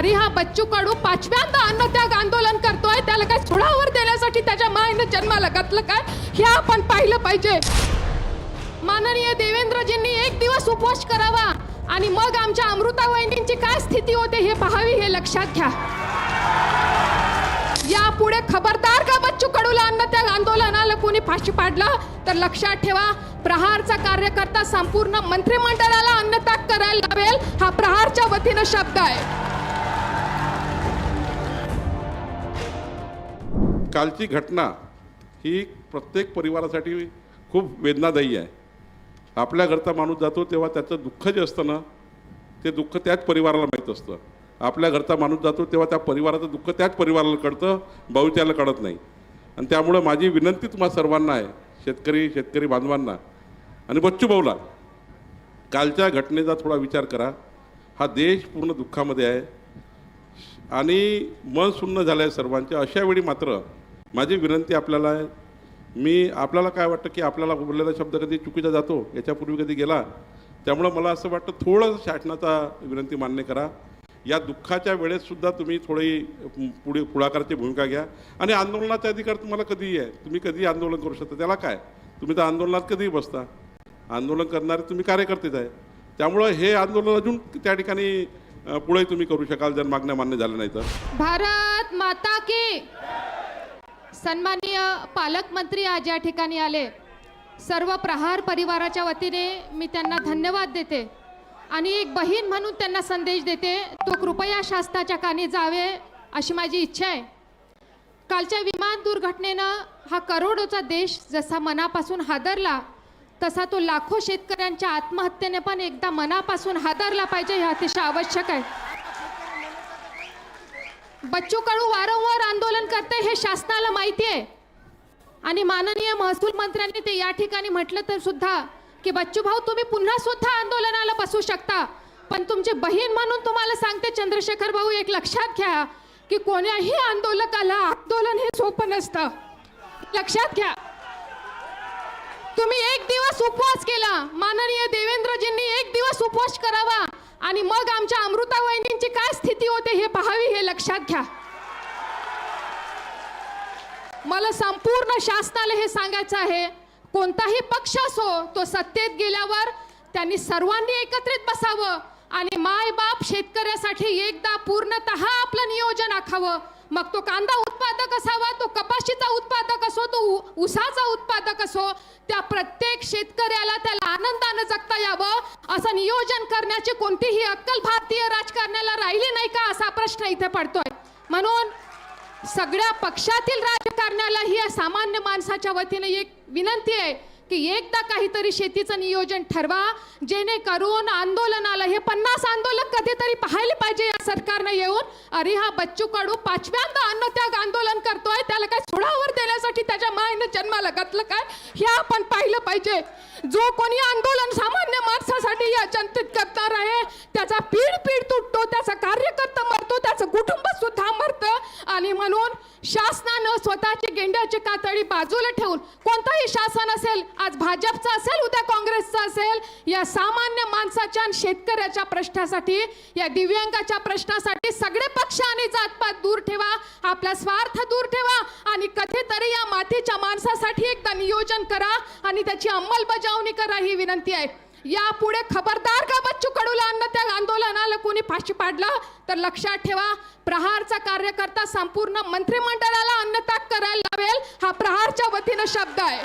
अरे हा बच्चू कडू पाचव्यांदा अन्नत्याग आंदोलन करतोय. त्याला काय सोडावर देण्यासाठी त्याच्या मायनं जन्माला घातलं काय? हे आपण पाहिलं पाहिजे. माननीय देवेंद्रजींनी एक दिवस उपवास करावा. आणि मग आमच्या अमृता वहिनींची काय स्थिती होते हे पाहावी हे लक्षात घ्या. यापुढे खबरदार का बच्चू कडूला अन्नत्याग आंदोलनाला कोणी फाशी पाडलं? तर लक्षात ठेवा प्रहारचा कार्यकर्ता संपूर्ण मंत्रिमंडळाला अन्नत्याग करायला लावेल. हा प्रहारच्या वतीनं शब्द आहे. कालची घटना ही प्रत्येक परिवारासाठी खूप वेदनादायी आहे. आपल्या घरचा माणूस जातो तेव्हा त्याचं दुःख जे असतं ना ते दुःख त्याच परिवाराला माहीत असतं. आपल्या घरचा माणूस जातो तेव्हा त्या परिवाराचं दुःख त्याच परिवाराला कळतं बहुत्याला कळत नाही. आणि त्यामुळं माझी विनंती तुम्हा सर्वांना आहे शेतकरी शेतकरी बांधवांना आणि बच्चू भाऊला कालच्या घटनेचा थोडा विचार करा. हा देश पूर्ण दुःखामध्ये आहे. आणि मन सुन्न झालं आहे सर्वांचे अशावेळी मात्र माझी विनंती आपल्याला आहे मी आपल्याला काय वाटतं की आपल्याला बोललेला शब्द कधी चुकीचा जातो याच्यापूर्वी कधी गेला त्यामुळं मला असं वाटतं थोडं शासनाचा विनंती मान्य करा. या दुःखाच्या वेळेतसुद्धा तुम्ही थोडी पुढे पुढाकाराची भूमिका घ्या. आणि आंदोलनाचा अधिकार तुम्हाला कधीही आहे तुम्ही कधीही आंदोलन करू शकता त्याला काय? तुम्ही तर आंदोलनात कधीही बसता. आंदोलन करणारे तुम्ही कार्यकर्तेच आहे. त्यामुळं हे आंदोलन अजून त्या ठिकाणी पुढे तुम्ही करू शकाल जर मागण्या मान्य झाल्या नाही तर भारत माता की सन्माननीय पालकमंत्री आज या ठिकाणी आले. सर्व प्रहार परिवाराच्या वतीने मी त्यांना धन्यवाद देते. आणि एक बहीण म्हणून त्यांना संदेश देते तो कृपया शास्त्राच्या कानी जावे अशी माझी इच्छा आहे. कालच्या विमान दुर्घटनेनं हा करोडोचा देश जसा मनापासून हादरला तसा तो लाखो शेतकऱ्यांच्या आत्महत्येने पण एकदा मनापासून हादरला पाहिजे हे अतिशय आवश्यक आहे. बच्चू कडू वारंवार आंदोलन करते हे शासनाला माहिती आहे आणि माननीय महसूल मंत्र्यांनी ते या ठिकाणी म्हटलं तर सुद्धा की बच्चू भाऊ तुम्ही पुन्हा सुद्धा आंदोलनाला बसू शकता. पण तुमची बहीण म्हणून तुम्हाला सांगते चंद्रशेखर भाऊ एक लक्षात घ्या की कोण्याही आंदोलकाला आंदोलन हे सोपं नसतं. लक्षात घ्या. तुम्ही एक दिवस उपवास केला. माननीय देवेंद्रजींनी एक दिवस उपवास करावा. आणि मग आमच्या अमृता वहिनींची काय स्थिती होते हे पाहावी हे लक्षात घ्या. मला संपूर्ण शासनाला हे सांगायचं आहे कोणताही पक्ष असो तो सत्तेत गेल्यावर त्यांनी सर्वांनी एकत्रित बसावं आणि माय बाप शेतकऱ्यासाठी एकदा पूर्णतः आपलं नियोजन आखावं. मग तो कांदा उत्पादक असावा तो कपाशीचा उत्पादक असो तो उसाचा ऊसाचा उत्पादक असो त्या प्रत्येक शेतकऱ्याला त्याला आनंदानं जगता यावं. असं नियोजन करण्याची कोणतीही अक्कल भारतीय राजकारण्याला राहिली नाही का असा प्रश्न इथे पडतोय. म्हणून सगळ्या पक्षातील राजकारण्याला ही सामान्य माणसाच्या वतीने एक विनंती आहे की एकदा काहीतरी शेतीचं नियोजन ठरवा जेणेकरून आंदोलनाला हे पन्नास आंदोलन कधीतरी पाहायला पाहिजे या सरकारनं येऊन अरे हा बच्चू कडू पाचव्यांदा अन्नत्याग आंदोलन करतोय त्याला काय सोडावर देण्यासाठी त्याच्या मायनं जन्माला घातलं काय? हे आपण पाहिलं पाहिजे. जो कोणी आंदोलन सामान्य माणसासाठी या जनतेत करणार आहे त्याचा पीड पीड तुटतो त्याचा कार्यकर्ता मरतो त्याचं कुटुंब सुद्धा मरतं. आणि म्हणून शासनानं स्वतःची गेंड्याची कातडी बाजूला ठेवून कोणताही शासन असेल आज भाजपचं असेल उद्या काँग्रेसचं असेल या सामान्य माणसाच्या आणि शेतकऱ्याच्या प्रश्नासाठी या दिव्यांगाच्या प्रश्नासाठी सगळे पक्ष आणि जातपात दूर ठेवा आपला स्वार्थ दूर ठेवा आणि कधीतरी या मातीच्या माणसासाठी एकदा नियोजन करा आणि त्याची अंमलबजावणी करा ही विनंती आहे. यापुढे खबरदार का बच्चू कडूला अन्न त्या आंदोलनाला कोणी फाशी पाडलं? तर लक्षात ठेवा प्रहारचा कार्यकर्ता संपूर्ण मंत्रिमंडळाला अन्नत्याग करायला लावेल हा प्रहारच्या वतीनं शब्द आहे.